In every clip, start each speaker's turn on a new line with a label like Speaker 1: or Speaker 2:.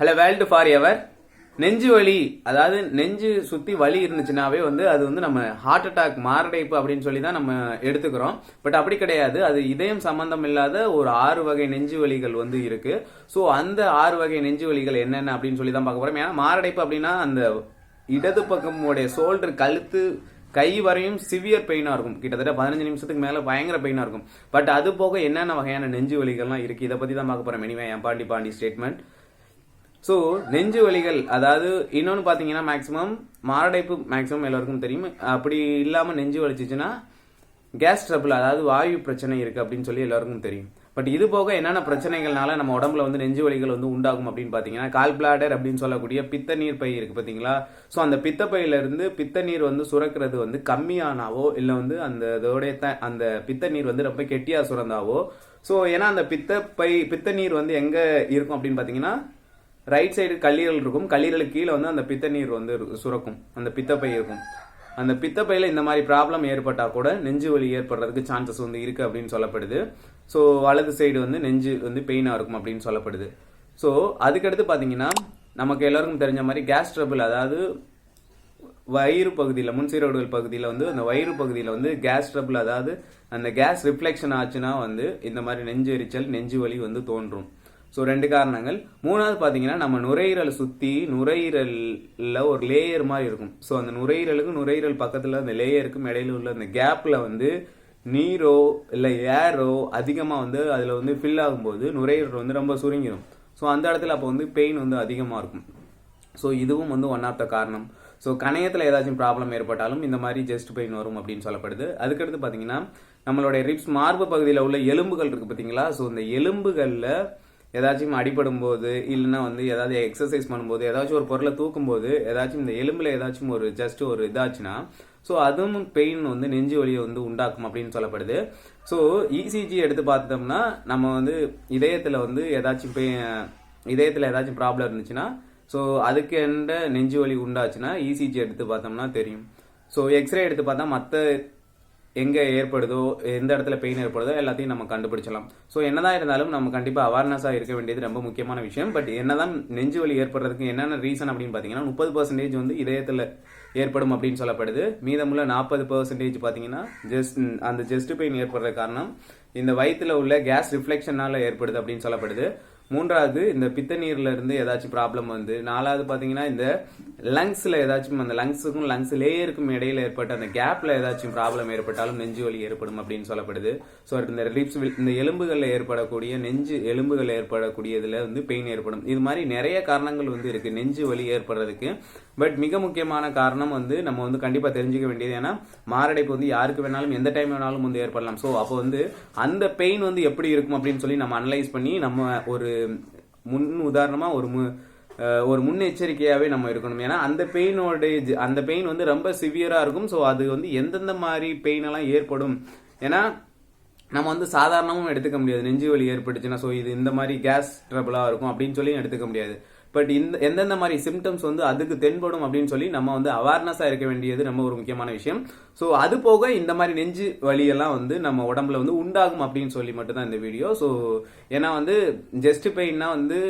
Speaker 1: Hello world for ever நெஞ்சு வலி அதாவது நெஞ்சு சுற்றி வலி இருந்துச்சுனாவே வந்து அது வந்து நம்ம ஹார்ட் அட்டாக் மாரடைப்பு அப்படின்னு சொல்லி தான் நம்ம எடுத்துக்கிறோம். பட் அப்படி கிடையாது. அது இதயம் சம்பந்தம் இல்லாத ஒரு ஆறு வகை நெஞ்சு வலிகள் வந்து இருக்கு. ஸோ அந்த ஆறு வகை நெஞ்சு வலிகள் என்னென்ன அப்படின்னு சொல்லி தான் பார்க்க போகிறோம் ஏன்னா மாரடைப்பு அப்படின்னா அந்த இடது பக்கமுடைய ஷோல்டர் கழுத்து கை வரையும் சிவியர் பெயினாக இருக்கும். கிட்டத்தட்ட பதினஞ்சு நிமிஷத்துக்கு மேலே பயங்கர பெயினாக இருக்கும். பட் அது போக என்னென்ன வகையான நெஞ்சு வலிகள்லாம் இருக்குது இதை பற்றி தான் பார்க்க போகிறேன் மெனிவே என் பாண்டி பாண்டி ஸ்டேட்மெண்ட் ஸோ நெஞ்சு வலிகள் அதாவது இன்னொன்று பார்த்தீங்கன்னா மேக்ஸிமம் மாரடைப்பு மேக்ஸிமம் எல்லாருக்கும் தெரியும். அப்படி இல்லாமல் நெஞ்சு வலிச்சிச்சுன்னா கேஸ் ட்ரபிள் அதாவது வாயு பிரச்சனை இருக்குது அப்படின்னு சொல்லி எல்லாருக்கும் தெரியும். பட் இது போக என்னென்ன பிரச்சனைகள்னால நம்ம உடம்புல வந்து நெஞ்சு வலிகள் வந்து உண்டாகும் அப்படின்னு பார்த்தீங்கன்னா கால் பிளாடர் அப்படின்னு சொல்லக்கூடிய பித்த நீர் பை இருக்குது பார்த்தீங்களா ஸோ அந்த பித்த பையிலிருந்து பித்த நீர் வந்து சுரக்கிறது வந்து கம்மியானாவோ இல்லை வந்து அந்த இதோடைய த அந்த பித்த நீர் வந்து ரொம்ப கெட்டியாக சுரந்தாவோ ஸோ ஏன்னா அந்த பித்த பை பித்த நீர் வந்து எங்கே இருக்கும் அப்படின்னு பார்த்தீங்கன்னா ரைட் சைடு கல்லீரல் இருக்கும். கல்லீரலுக்கு கீழே வந்து அந்த பித்த நீர் வந்து சுரக்கும். அந்த பித்தப்பை இருக்கும். அந்த பித்தப்பையில் இந்த மாதிரி ப்ராப்ளம் ஏற்பட்டால் கூட நெஞ்சு வலி ஏற்படுறதுக்கு சான்சஸ் வந்து இருக்கு அப்படின்னு சொல்லப்படுது. ஸோ வலது சைடு வந்து நெஞ்சு வந்து பெயினாக இருக்கும் அப்படின்னு சொல்லப்படுது. ஸோ அதுக்கடுத்து பார்த்தீங்கன்னா நமக்கு எல்லாருக்கும் தெரிஞ்ச மாதிரி கேஸ் ட்ரபிள் அதாவது வயிறு பகுதியில் முன்சீரோடுகள் பகுதியில் வந்து அந்த வயிறு பகுதியில் வந்து கேஸ் ட்ரபிள் அதாவது அந்த கேஸ் ரிஃப்ளெக்ஷன் ஆச்சுன்னா வந்து இந்த மாதிரி நெஞ்சு எரிச்சல் நெஞ்சு வலி வந்து தோன்றும். ஸோ ரெண்டு காரணங்கள். மூணாவது பார்த்தீங்கன்னா நம்ம நுரையீரலை சுற்றி நுரையீரலில் ஒரு லேயர் மாதிரி இருக்கும். ஸோ அந்த நுரையீரலுக்கும் நுரையீரல் பக்கத்தில் அந்த லேயருக்கும் இடையில உள்ள அந்த கேப்பில் வந்து நீரோ இல்லை ஏரோ அதிகமாக வந்து அதில் வந்து ஃபில் ஆகும்போது நுரையீரல் வந்து ரொம்ப சுருங்கிடும் ஸோ அந்த இடத்துல அப்போ வந்து பெயின் வந்து அதிகமாக இருக்கும். ஸோ இதுவும் வந்து ஒன் ஆஃப் த காரணம். ஸோ கணையத்தில் ஏதாச்சும் ப்ராப்ளம் ஏற்பட்டாலும் இந்த மாதிரி ஜெஸ்ட் பெயின் வரும் அப்படின்னு சொல்லப்படுது. அதுக்கடுத்து பார்த்தீங்கன்னா நம்மளுடைய ரிப்ஸ் மார்பு பகுதியில் உள்ள எலும்புகள் இருக்குது பார்த்தீங்களா ஸோ இந்த எலும்புகளில் ஏதாச்சும் அடிபடும் போது இல்லைன்னா வந்து ஏதாவது எக்ஸசைஸ் பண்ணும்போது ஏதாச்சும் ஒரு பொருளை தூக்கும்போது ஏதாச்சும் இந்த எலும்பில் ஏதாச்சும் ஒரு ஜஸ்ட் ஒரு இதாச்சுன்னா ஸோ அதுவும் பெயின் வந்து நெஞ்சு வலியை வந்து உண்டாக்கும் அப்படின்னு சொல்லப்படுது. ஸோ இசிஜி எடுத்து பார்த்தோம்னா நம்ம வந்து இதயத்தில் வந்து ஏதாச்சும் பெய் இதயத்தில் ஏதாச்சும் ப்ராப்ளம் இருந்துச்சுன்னா ஸோ அதுக்கு எந்த நெஞ்சு வலி உண்டாச்சுன்னா இசிஜி எடுத்து பார்த்தோம்னா தெரியும். ஸோ எக்ஸ்ரே எடுத்து பார்த்தா மற்ற எங்கே ஏற்படுதோ எந்த இடத்துல பெயின் ஏற்படுதோ எல்லாத்தையும் நம்ம கண்டுபிடிச்சலாம் ஸோ என்னதான் இருந்தாலும் நம்ம கண்டிப்பாக அவேர்னஸாக இருக்க வேண்டியது ரொம்ப முக்கியமான விஷயம். பட் என்னதான் நெஞ்சு வலி ஏற்படுறதுக்கு என்னென்ன ரீசன் அப்படின்னு பார்த்தீங்கன்னா முப்பது பர்சன்டேஜ் வந்து இதயத்தில் ஏற்படும் அப்படின்னு சொல்லப்படுது. மீதமுள்ள நாற்பது பர்சன்டேஜ் பார்த்தீங்கன்னா ஜஸ்ட் அந்த ஜெஸ்ட் பெயின் ஏற்படுற காரணம் இந்த வயிற்றில் உள்ள கேஸ் ரிஃப்ளெக்ஷனால் ஏற்படுது அப்படின்னு சொல்லப்படுது. மூன்றாவது இந்த பித்த நீர்ல இருந்து ஏதாச்சும் ப்ராப்ளம் வந்து நாலாவது பாத்தீங்கன்னா இந்த லங்ஸ்ல ஏதாச்சும் அந்த லங்ஸுக்கும் லங்ஸ் லேயருக்கும் இடையில ஏற்பட்ட அந்த கேப்ல ஏதாச்சும் ப்ராப்ளம் ஏற்பட்டாலும் நெஞ்சு வலி ஏற்படும் அப்படின்னு சொல்லப்படுது. ஸோ இந்த ரிப்ஸ் இந்த எலும்புகளில் ஏற்படக்கூடிய நெஞ்சு எலும்புகள் ஏற்படக்கூடியதுல வந்து பெயின் ஏற்படும். இது மாதிரி நிறைய காரணங்கள் வந்து இருக்கு நெஞ்சு வலி ஏற்படுறதுக்கு. பட் மிக முக்கியமான காரணம் வந்து நம்ம வந்து கண்டிப்பாக தெரிஞ்சுக்க வேண்டியது ஏன்னா மாரடைப்பு வந்து யாருக்கு வேணாலும் எந்த டைம் வேணாலும் வந்து ஏற்படலாம். ஸோ அப்போ வந்து அந்த பெயின் வந்து எப்படி இருக்கும் அப்படின்னு சொல்லி நம்ம அனலைஸ் பண்ணி நம்ம ஒரு முன் உதாரணமா ஒரு மு ஒரு முன்னெச்சரிக்கையாவே நம்ம இருக்கணும். ஏன்னா அந்த பெயினோட அந்த பெயின் வந்து ரொம்ப சிவியரா இருக்கும். ஸோ அது வந்து எந்தெந்த மாதிரி பெயின் எல்லாம் ஏற்படும். ஏன்னா நம்ம வந்து சாதாரணமும் எடுத்துக்க முடியாது. நெஞ்சு வலி ஏற்பட்டுச்சுன்னா ஸோ இது இந்த மாதிரி கேஸ் ட்ரபிளாக இருக்கும் அப்படின்னு சொல்லி எடுத்துக்க முடியாது. பட் இந்த எந்தெந்த மாதிரி சிம்டம்ஸ் வந்து அதுக்கு தென்படும் அப்படின்னு சொல்லி நம்ம வந்து அவேர்னஸாக இருக்க வேண்டியது நம்ம ஒரு முக்கியமான விஷயம். ஸோ அது போக இந்த மாதிரி நெஞ்சு வலியெல்லாம் வந்து நம்ம உடம்புல வந்து உண்டாகும் அப்படின்னு சொல்லி மட்டும்தான் இந்த வீடியோ ஸோ ஏன்னா வந்து ஜஸ்ட் பெயின்னா வந்து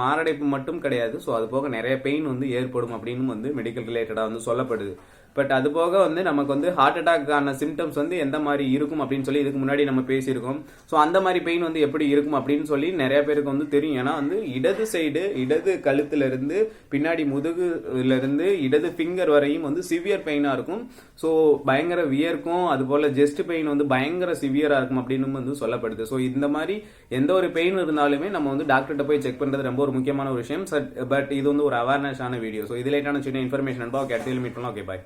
Speaker 1: மாரடைப்பு மட்டும் கிடையாது. ஸோ அது போக நிறைய பெயின் வந்து ஏற்படும் அப்படின்னு வந்து மெடிக்கல் ரிலேட்டடாக வந்து சொல்லப்படுது. பட் அது போக வந்து நமக்கு வந்து ஹார்ட் அட்டாக்கான சிம்டம்ஸ் வந்து எந்த மாதிரி இருக்கும் அப்படின்னு சொல்லி இதுக்கு முன்னாடி நம்ம பேசியிருக்கோம். ஸோ அந்த மாதிரி பெயின் வந்து எப்படி இருக்கும் அப்படின்னு சொல்லி நிறைய பேருக்கு வந்து தெரியும். ஏன்னா வந்து இடது சைடு இடது கழுத்துலேருந்து பின்னாடி முதுகுலேருந்து இடது ஃபிங்கர் வரையும் வந்து சிவியர் பெயினாக இருக்கும். ஸோ பயங்கர வியர்க்கும் அதுபோல் ஜெஸ்ட் பெயின் வந்து பயங்கர சிவியராக இருக்கும் அப்படின்னு வந்து சொல்லப்படுது. ஸோ இந்த மாதிரி எந்த ஒரு பெயின் இருந்தாலுமே நம்ம வந்து டாக்டர்கிட்ட போய் செக் பண்ணுறது ரொம்ப ஒரு முக்கியமான ஒரு விஷயம். பட் இது வந்து ஒரு அவேர்னஸான வீடியோ ஸோ இது லேட்டான சின்ன இன்ஃபர்மேஷன் ஓகே அடுத்த மீட் பண்ணலாம். Okay bye